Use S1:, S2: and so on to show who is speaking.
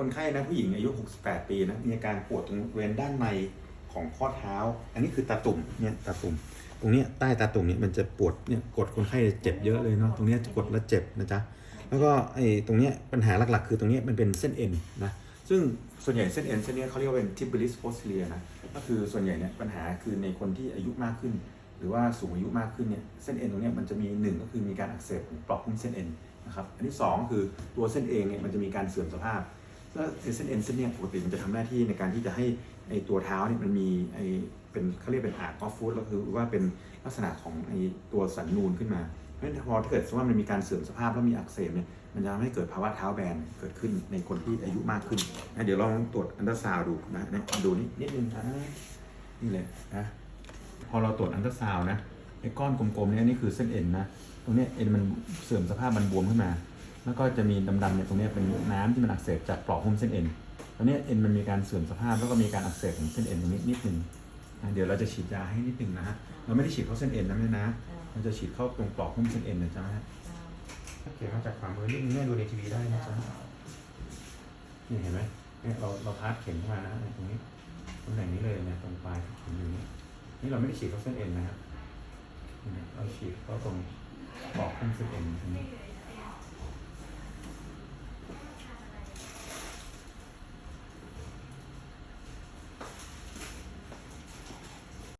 S1: คนไข้นะผู้หญิงอายุ 68 ปีนะมีอาการปวดตรงบริเวณด้านในของข้อเท้า อันนี้คือตาตุ่มเนี่ยตาตุ่มตรงนี้ใต้ตาตุ่มเนี่ยมันจะปวดเนี่ยกดคนไข้เจ็บเยอะเลยเนาะตรงนี้กดแล้วเจ็บนะจ๊ะแล้วก็ไอ้ตรงนี้ปัญหาหลักๆ คือตรงนี้มันเป็นเส้นเอ็นนะซึ่งส่วนใหญ่เส้นเอ็นเส้นนี้เขาเรียกว่าเป็น tibialis posterior นะก็คือส่วนใหญ่เนี่ยปัญหาคือในคนที่อายุมากขึ้น หรือว่าสูงอายุมากขึ้นเนี่ยเส้นเอ็นตรงนี้มันจะมีหนึ่งก็คือมีการอักเสบของปลอกหุ้มเส้นเอ็นนะครับอันที่สองคือตัวเส้นเองเนี่ยมันจะมีการเสื่อมสภาพ แล้วเส้นเอ็นเส้นเนี้ยปกติมันจะทำหน้าที่ในการที่จะให้ไอตัวเท้าเนี่ยมันมีไอเป็นเขาเรียกเป็นอาร์ตออฟฟูดก็คือว่าเป็นลักษณะของไอตัวสันนูนขึ้นมา เพราะฉะนั้นพอถ้าเกิดสมมติว่ามันมีการเสื่อมสภาพแล้วมีอักเสบเนี่ยมันจะทำให้เกิดภาวะเท้าแบนเกิดขึ้นในคนที่อายุมากขึ้นนะเดี๋ยวลองตรวจอันตราซาวดูนะดูนี่นิดนึงนะนี่เลยนะพอเราตรวจอันตราซาวนะไอ้ก้อนกลมๆเนี่ยนี่คือเส้นเอ็นนะตรงเนี้ยเอ็นมันเสื่อมสภาพมันบวมขึ้นมา แล้วก็จะมีดำๆเนี่ยตรงนี้เป็นน้ำที่มันอักเสบจากปลอกหุ้มเส้นเอ็นตอนนี้เอ็นมันมีการเสื่อมสภาพแล้วก็มีการอักเสบของเส้นเอ็นตรงนี้นิดนึงอะเดี๋ยวเราจะฉีดยาให้นิดนึงนะฮะเราไม่ได้ฉีดเข้าเส้นเอ็นนะแม่นะเราจะฉีดเข้าตรงปลอกหุ้มเส้นเอ็นนะจ๊ะฮะถ้าเขียนมาจากฝ่ามือนี่แม่ดูในทีวีได้นะจ๊ะนี่เห็นไหมเนี่ยเราเราพาดเข็มเข้ามานะตรงนี้ตำแหน่งนี้เลยเนี่ยตรงปลายเข็มอยู่นี้นี่เราไม่ได้ฉีดเข้าเส้นเอ็นนะครับเราฉีดเข้าตรงปลอกหุ้มเส้นเอ็นตรงนี้